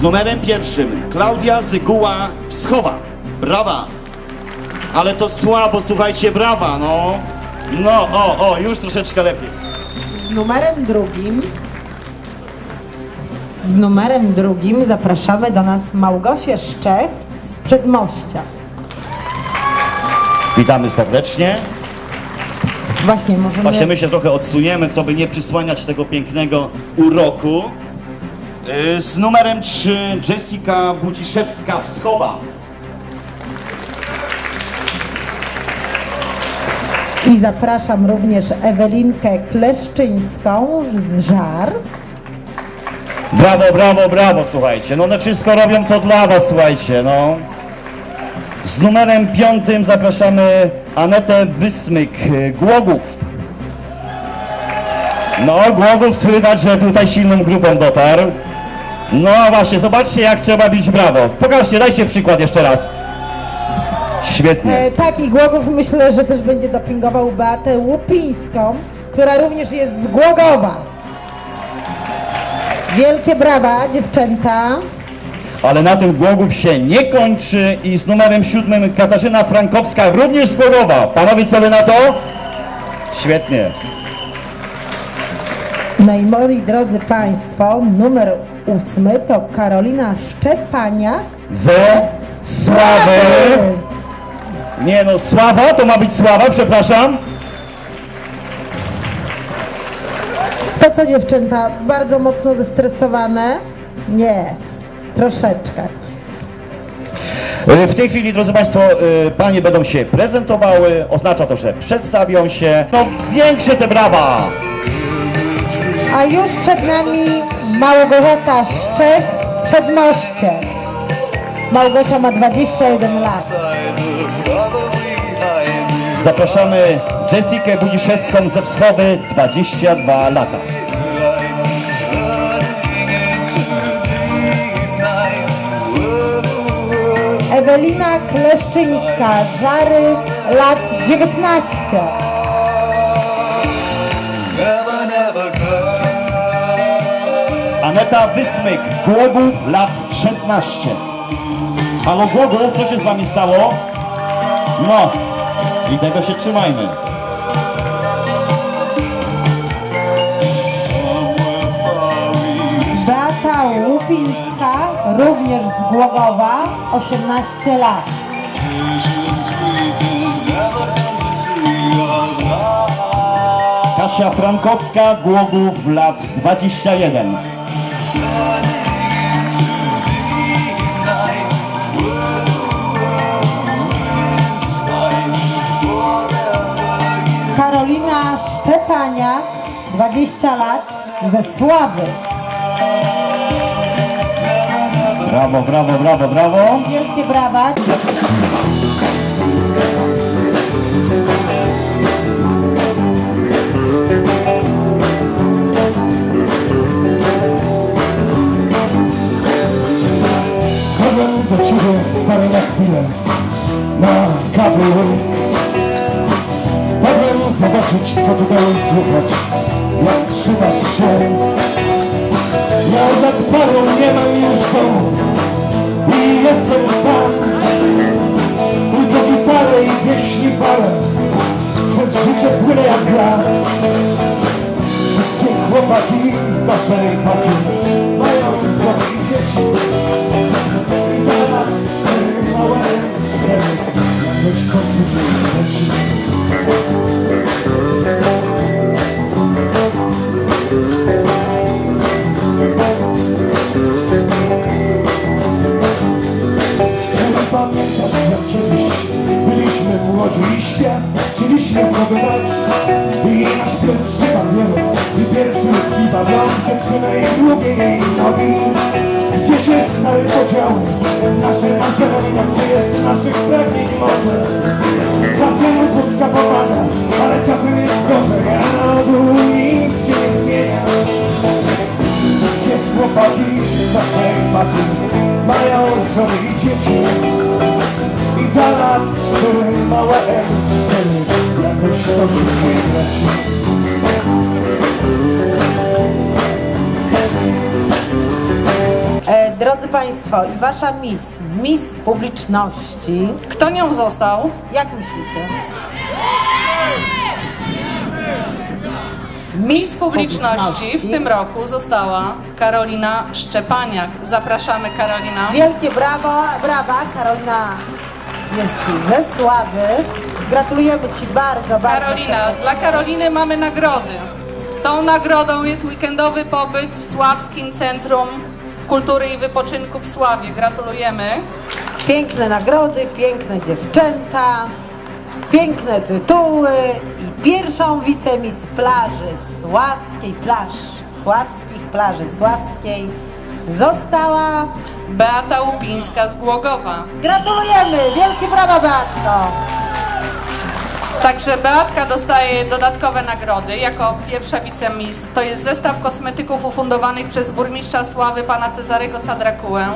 Z numerem pierwszym Klaudia Zyguła Wschowa. Brawa! Ale to słabo, słuchajcie, brawa, no. No, o, o, już troszeczkę lepiej. Z numerem drugim. Z numerem drugim zapraszamy do nas Małgosię Szczech z Przedmościa. Witamy serdecznie. Właśnie możemy. Właśnie my się trochę odsuniemy, co by nie przysłaniać tego pięknego uroku. Yy, Z numerem 3 Jessica Budziszewska Wschowa. I zapraszam również Ewelinkę Kleszczyńską z Żar. Brawo, brawo, brawo, słuchajcie. No one wszystko robią to dla was, słuchajcie, no. Z numerem piątym zapraszamy Anetę Wysmyk, y, Głogów. No, Głogów słychać, że tutaj silną grupą dotarł. No właśnie, zobaczcie jak trzeba bić brawo. Pokażcie, dajcie przykład jeszcze raz. Świetnie. E, tak, i Głogów myślę, że też będzie dopingował Beatę Łupińską, która również jest z Głogowa. Wielkie brawa, dziewczęta. Ale na tym Głogów się nie kończy i z numerem siódmym Katarzyna Frankowska również z Głogowa. Panowie, co wy na to? Świetnie. No i moi drodzy Państwo, numer ósmy to Karolina Szczepaniak. Ze Sławy. Nie no, Sława, to ma być Sława, przepraszam. To co dziewczęta, bardzo mocno zestresowane? Nie, troszeczkę. Y, W tej chwili, drodzy Państwo, y, panie będą się prezentowały, oznacza to, że przedstawią się. No, większe te brawa! A już przed nami Małgorzata Szczech, Przedmoście. Małgosia ma 21 lat. Zapraszamy Jessikę Budziszewską ze Wschody, 22 lata. Ewelina Kleszczyńska, Żary, lat 19. Aneta Wysmyk, Głogów, lat 16. Halo Głogów, co się z Wami stało? No, i tego się trzymajmy. Beata Łupińska, również z Głogowa, 18 lat. Kasia Frankowska, Głogów, lat 21. Karolina Szczepaniak, 20 lat, ze Sławy. Brawo, brawo, brawo, brawo. Wielkie brawa. Co tutaj słychać Jak trzymasz się. Ja za parą nie mam już domu I jestem sam. Tylko gitarę i pieśni parę Przez życie płynę jak gra Wszystkie chłopaki z naszej paki Mają żony i dzieci Pamiętasz chcieliśmy zdobywać I nasz pierwszy papieros i pierwszy piwa miał dziewczynę i długie jej nogi. Gdzie się stały podziały, nasze marzenia, gdzie jest naszych pragnień morze Czasem wódka pomaga, ale czasem jest gorzej, a na ogół nic się nie zmienia. Wszystkie chłopaki naszej maty mają żony i dzieci. I za lat cztery małe drodzy Drodzy Państwo, i Wasza Miss, Miss Publiczności, Kto nią został? jak myślicie? Miss publiczności w tym roku została Karolina Szczepaniak. Zapraszamy Karolina. Wielkie brawo, brawa, Karolina jest ze Sławy. Gratulujemy Ci bardzo, bardzo Karolina, serdecznie. dla Karoliny mamy nagrody. Tą nagrodą jest weekendowy pobyt w Sławskim Centrum Kultury i Wypoczynku w Sławie. Gratulujemy. Piękne nagrody, piękne dziewczęta, piękne tytuły i pierwszą wicemis plaży Sławskiej, plaż, Sławskich plaży Sławskiej została... Beata Łupińska z Głogowa. Gratulujemy! Wielkie brawa, Beatko! Także Beatka dostaje dodatkowe nagrody jako pierwsza wicemis. To jest zestaw kosmetyków ufundowanych przez burmistrza Sławy pana Cezarego Sadrakułę,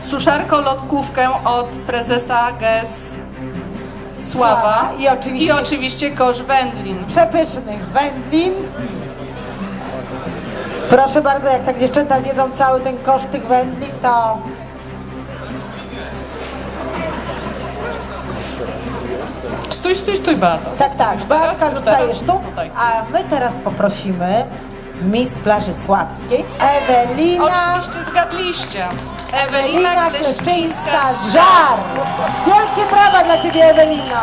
suszarko lotkówkę od prezesa GES Sława Sława. I oczywiście- i oczywiście kosz wędlin. Przepysznych wędlin. Proszę bardzo, jak tak dziewczęta zjedzą cały ten kosz tych wędlin, to Stój, stój, stój Beata. tak, tak, Beatka teraz, zostaje teraz sztuk, tutaj. a my teraz poprosimy Miss Plaży Sławskiej, Ewelina, Oczywiście zgadliście. Ewelina Ewelina Kleszczyńska Kleszczyńska, z żar! Wielkie brawa dla Ciebie, Ewelino!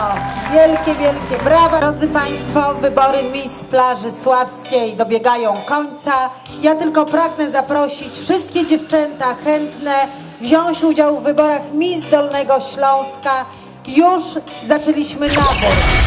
Wielkie, wielkie brawa! Drodzy Państwo, wybory Miss Plaży Sławskiej dobiegają końca. Ja tylko pragnę zaprosić wszystkie dziewczęta chętne wziąć udział w wyborach Miss Dolnego Śląska. Już zaczęliśmy nabór.